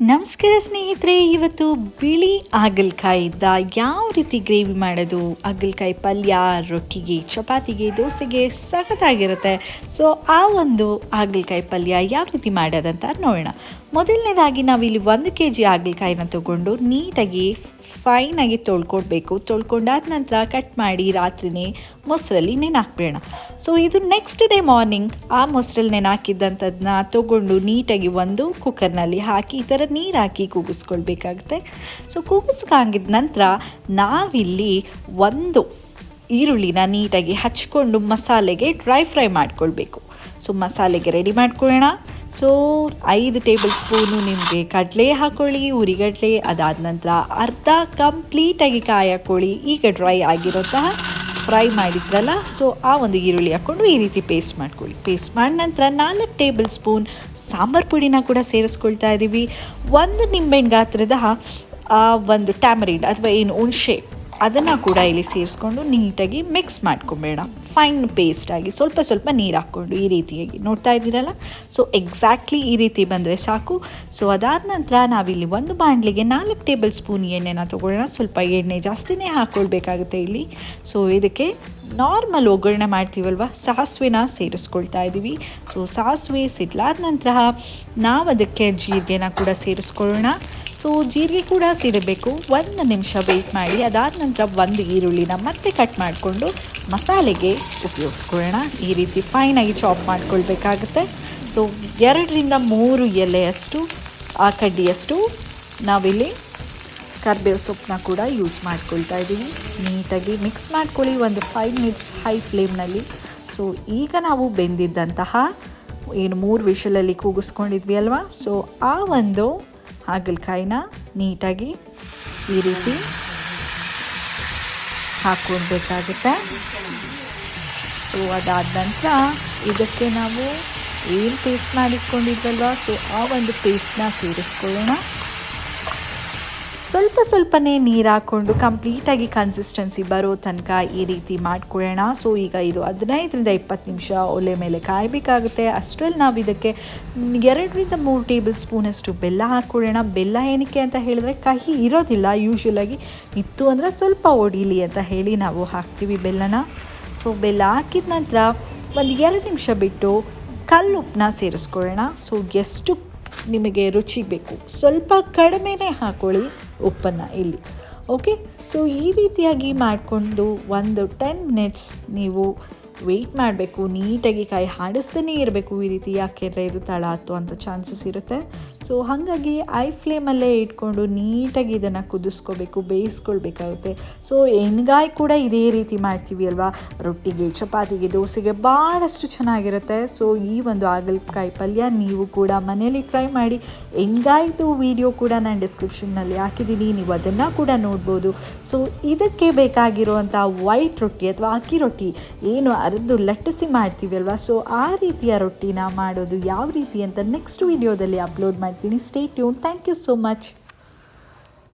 ನಮಸ್ಕಾರ ಸ್ನೇಹಿತರೆ, ಇವತ್ತು ಬಿಳಿ ಹಾಗಲಕಾಯಿದ್ದ ಯಾವ ರೀತಿ ಗ್ರೇವಿ ಮಾಡೋದು? ಹಾಗಲಕಾಯಿ ಪಲ್ಯ, ರೊಟ್ಟಿಗೆ, ಚಪಾತಿಗೆ, ದೋಸೆಗೆ ಸಖತ್ತಾಗಿರುತ್ತೆ. ಸೊ ಆ ಒಂದು ಹಾಗಲಕಾಯಿ ಪಲ್ಯ ಯಾವ ರೀತಿ ಮಾಡೋದಂತ ನೋಡೋಣ. ಮೊದಲನೇದಾಗಿ ನಾವಿಲ್ಲಿ ಒಂದು ಕೆ ಜಿ ಹಾಗಲಕಾಯಿನ ತಗೊಂಡು ನೀಟಾಗಿ ಫೈನಾಗಿ ತೊಳ್ಕೊಡ್ಬೇಕು. ತೊಳ್ಕೊಂಡಾದ ನಂತರ ಕಟ್ ಮಾಡಿ ರಾತ್ರಿನೇ ಮೊಸರಲ್ಲಿ ನೆನಾಕ್ಬಿಡೋಣ. ಸೊ ಇದು ನೆಕ್ಸ್ಟ್ ಡೇ ಮಾರ್ನಿಂಗ್ ಆ ಮೊಸರಲ್ಲಿ ನೆನಾಕಿದ್ದಂಥದ್ದನ್ನ ತೊಗೊಂಡು ನೀಟಾಗಿ ಒಂದು ಕುಕ್ಕರ್ನಲ್ಲಿ ಹಾಕಿ, ಈ ಥರ ನೀರು ಹಾಕಿ ಕೂಗಿಸ್ಕೊಳ್ಬೇಕಾಗುತ್ತೆ. ಸೊ ಕೂಗಿಸ್ಕಾಗಿದ ನಂತರ ನಾವಿಲ್ಲಿ ಒಂದು ಈರುಳ್ಳಿನ ನೀಟಾಗಿ ಹಚ್ಕೊಂಡು ಮಸಾಲೆಗೆ ಡ್ರೈ ಫ್ರೈ ಮಾಡ್ಕೊಳ್ಬೇಕು. ಸೊ ಮಸಾಲೆಗೆ ರೆಡಿ ಮಾಡ್ಕೊಳ್ಳೋಣ. ಸೊ ಐದು ಟೇಬಲ್ ಸ್ಪೂನು ನಿಮಗೆ ಕಡಲೆ ಹಾಕ್ಕೊಳ್ಳಿ ಉರಿಗಡಲೆ, ಅದಾದ ನಂತರ ಅರ್ಧ ಕಂಪ್ಲೀಟಾಗಿ ಕಾಯಿ ಹಾಕ್ಕೊಳ್ಳಿ ಈಗ ಡ್ರೈ ಆಗಿರೋಂತಹ ಫ್ರೈ ಮಾಡಿದ್ರಲ್ಲ ಸೊ ಆ ಒಂದು ಈರುಳ್ಳಿ ಹಾಕ್ಕೊಂಡು ಈ ರೀತಿ ಪೇಸ್ಟ್ ಮಾಡ್ಕೊಳ್ಳಿ ಪೇಸ್ಟ್ ಮಾಡಿದ ನಂತರ ನಾಲ್ಕು ಟೇಬಲ್ ಸ್ಪೂನ್ ಸಾಂಬಾರು ಪುಡಿನ ಕೂಡ ಸೇರಿಸ್ಕೊಳ್ತಾ ಇದ್ದೀವಿ ಒಂದು ನಿಂಬೆಹಣ್ಣು ಗಾತ್ರದ ಒಂದು ಟ್ಯಾಮರಿಂಡ್ ಅಥವಾ ಏನು ಹುಣಸೆ ಅದನ್ನು ಕೂಡ ಇಲ್ಲಿ ಸೇರಿಸ್ಕೊಂಡು ನೀಟಾಗಿ ಮಿಕ್ಸ್ ಮಾಡ್ಕೊಬೇಡ. ಫೈನ್ ಪೇಸ್ಟಾಗಿ ಸ್ವಲ್ಪ ಸ್ವಲ್ಪ ನೀರು ಹಾಕ್ಕೊಂಡು ಈ ರೀತಿಯಾಗಿ ನೋಡ್ತಾ ಇದ್ದೀರಲ್ಲ? ಸೊ ಎಕ್ಸಾಕ್ಟ್ಲಿ ಈ ರೀತಿ ಬಂದರೆ ಸಾಕು. ಸೊ ಅದಾದ ನಂತರ ನಾವಿಲ್ಲಿ ಒಂದು ಬಾಣಲಿಗೆ ನಾಲ್ಕು ಟೇಬಲ್ ಸ್ಪೂನ್ ಎಣ್ಣೆನ ತೊಗೊಳ್ಳೋಣ. ಸ್ವಲ್ಪ ಎಣ್ಣೆ ಜಾಸ್ತಿನೇ ಹಾಕ್ಕೊಳ್ಬೇಕಾಗುತ್ತೆ ಇಲ್ಲಿ. ಸೊ ಇದಕ್ಕೆ ನಾರ್ಮಲ್ ಒಗ್ಗರಣೆ ಮಾಡ್ತೀವಲ್ವ? ಸಾಸಿವೆನ ಸೇರಿಸ್ಕೊಳ್ತಾ ಇದ್ದೀವಿ ಸೊ ಸಾಸಿವೆ ಸಿಡ್ಲಾದ ನಂತರ ನಾವು ಅದಕ್ಕೆ ಜೀರಿಗೆನ ಕೂಡ ಸೇರಿಸ್ಕೊಳ್ಳೋಣ. ಸೊ ಜೀರಿಗೆ ಕೂಡ ಸೇರಬೇಕು ಒಂದು ನಿಮಿಷ ವೆಯ್ಟ್ ಮಾಡಿ. ಅದಾದ ನಂತರ ಒಂದು ಈರುಳ್ಳಿನ ಮತ್ತೆ ಕಟ್ ಮಾಡಿಕೊಂಡು ಮಸಾಲೆಗೆ ಉಪಯೋಗಿಸ್ಕೊಳ್ಳೋಣ. ಈ ರೀತಿ ಫೈನಾಗಿ ಚಾಪ್ ಮಾಡ್ಕೊಳ್ಬೇಕಾಗುತ್ತೆ. ಸೊ ಎರಡರಿಂದ ಮೂರು ಎಲೆಯಷ್ಟು, ಆ ಕಡ್ಡಿಯಷ್ಟು ನಾವಿಲ್ಲಿ ಕರ್ಬೇವು ಸೊಪ್ಪನ್ನ ಕೂಡ ಯೂಸ್ ಮಾಡ್ಕೊಳ್ತಾ ಇದ್ದೀವಿ. ನೀಟಾಗಿ ಮಿಕ್ಸ್ ಮಾಡ್ಕೊಳ್ಳಿ. ಒಂದು ಫೈವ್ ಮಿನಿಟ್ಸ್ ಹೈ ಫ್ಲೇಮ್ನಲ್ಲಿ ಸೊ ಈಗ ನಾವು ಬೆಂದಿದ್ದಂತಹ ಏನು ಮೂರು ವಿಷಲಲ್ಲಿ ಕೂಗಿಸ್ಕೊಂಡಿದ್ವಿ ಅಲ್ವಾ? ಸೊ ಆ ಒಂದು ಹಾಗಲಕಾಯಿನ ನೀಟಾಗಿ ಈ ರೀತಿ ಹಾಕ್ಕೊಡ್ಬೇಕಾಗುತ್ತೆ ಸೊ ಅದಾದ ನಂತರ ಇದಕ್ಕೆ ನಾವು ಏನು ಪೇಸ್ಟ್ ಮಾಡಿಟ್ಕೊಂಡಿದ್ವಲ್ವ? ಸೊ ಆ ಒಂದು ಪೇಸ್ಟ್ನ ಸೇರಿಸ್ಕೊಳ್ಳೋಣ. ಸ್ವಲ್ಪ ಸ್ವಲ್ಪನೇ ನೀರು ಹಾಕ್ಕೊಂಡು ಕಂಪ್ಲೀಟಾಗಿ ಕನ್ಸಿಸ್ಟೆನ್ಸಿ ಬರೋ ತನಕ ಈ ರೀತಿ ಮಾಡ್ಕೊಳ್ಳೋಣ. ಸೊ ಈಗ ಇದು ಹದಿನೈದರಿಂದ ಇಪ್ಪತ್ತು ನಿಮಿಷ ಒಲೆ ಮೇಲೆ ಕಾಯಬೇಕಾಗುತ್ತೆ. ಅಷ್ಟರಲ್ಲಿ ನಾವು ಇದಕ್ಕೆ ಎರಡರಿಂದ ಮೂರು ಟೇಬಲ್ ಸ್ಪೂನಷ್ಟು ಬೆಲ್ಲ ಹಾಕ್ಕೊಳ್ಳೋಣ. ಬೆಲ್ಲ ಏನಕ್ಕೆ ಅಂತ ಹೇಳಿದ್ರೆ ಕಹಿ ಇರೋದಿಲ್ಲ. ಯೂಶ್ವಲಾಗಿ ಇತ್ತು ಅಂದರೆ ಸ್ವಲ್ಪ ಒಡಿಲಿ ಅಂತ ಹೇಳಿ ನಾವು ಹಾಕ್ತೀವಿ ಬೆಲ್ಲನ. ಸೊ ಬೆಲ್ಲ ಹಾಕಿದ ನಂತರ ಒಂದು ಎರಡು ನಿಮಿಷ ಬಿಟ್ಟು ಕಲ್ಲುಪ್ಪನ್ನ ಸೇರಿಸ್ಕೊಳ್ಳೋಣ. ಸೊ ಎಷ್ಟು ನಿಮಗೆ ರುಚಿ ಬೇಕು. ಸ್ವಲ್ಪ ಕಡಿಮೆನೇ ಹಾಕ್ಕೊಳ್ಳಿ ಉಪ್ಪನ್ನು ಇಲ್ಲಿ. ಓಕೆ ಸೊ ಈ ರೀತಿಯಾಗಿ ಮಾಡಿಕೊಂಡು ಒಂದು ಟೆನ್ ಮಿನಿಟ್ಸ್ ನೀವು ವೆಯ್ಟ್ ಮಾಡಬೇಕು, ನೀಟಾಗಿ ಕಾಯಿ ಹಾಡಿಸ್ದೇ ಇರಬೇಕು ಈ ರೀತಿ ಯಾಕೆಂದರೆ ಇದು ತಳ ಹತ್ತುವಂಥ ಚಾನ್ಸಸ್ ಇರುತ್ತೆ. ಸೊ ಹಾಗಾಗಿ ಐ ಫ್ಲೇಮಲ್ಲೇ ಇಟ್ಕೊಂಡು ನೀಟಾಗಿ ಇದನ್ನು ಕುದಿಸ್ಕೋಬೇಕು, ಬೇಯಿಸ್ಕೊಳ್ಬೇಕಾಗುತ್ತೆ. ಸೊ ಎಣ್ಗಾಯಿ ಕೂಡ ಇದೇ ರೀತಿ ಮಾಡ್ತೀವಿ ಅಲ್ವಾ? ರೊಟ್ಟಿಗೆ, ಚಪಾತಿಗೆ, ದೋಸೆಗೆ ಭಾಳಷ್ಟು ಚೆನ್ನಾಗಿರುತ್ತೆ. ಸೊ ಈ ಒಂದು ಆಗಲ್ಕಾಯಿ ಪಲ್ಯ ನೀವು ಕೂಡ ಮನೇಲಿ ಟ್ರೈ ಮಾಡಿ. ಎಣ್ಗಾಯ್ದು ವಿಡಿಯೋ ಕೂಡ ನಾನು ಡಿಸ್ಕ್ರಿಪ್ಷನ್ನಲ್ಲಿ ಹಾಕಿದ್ದೀನಿ, ನೀವು ಅದನ್ನು ಕೂಡ ನೋಡ್ಬೋದು. ಸೊ ಇದಕ್ಕೆ ಬೇಕಾಗಿರುವಂಥ ವೈಟ್ ರೊಟ್ಟಿ ಅಥವಾ ಅಕ್ಕಿ ರೊಟ್ಟಿ, ಏನು ಅರ್ದು ಲಟ್ಟಿಸಿ ಮಾಡ್ತೀವಿ ಅಲ್ವಾ? ಸೊ ಆ ರೀತಿಯ ರೊಟ್ಟಿನ ಮಾಡೋದು ಯಾವ ರೀತಿ ಅಂತ ನೆಕ್ಸ್ಟ್ ವಿಡಿಯೋದಲ್ಲಿ ಅಪ್ಲೋಡ್ ಮಾಡ್ತೀನಿ. Stay tune thank you so much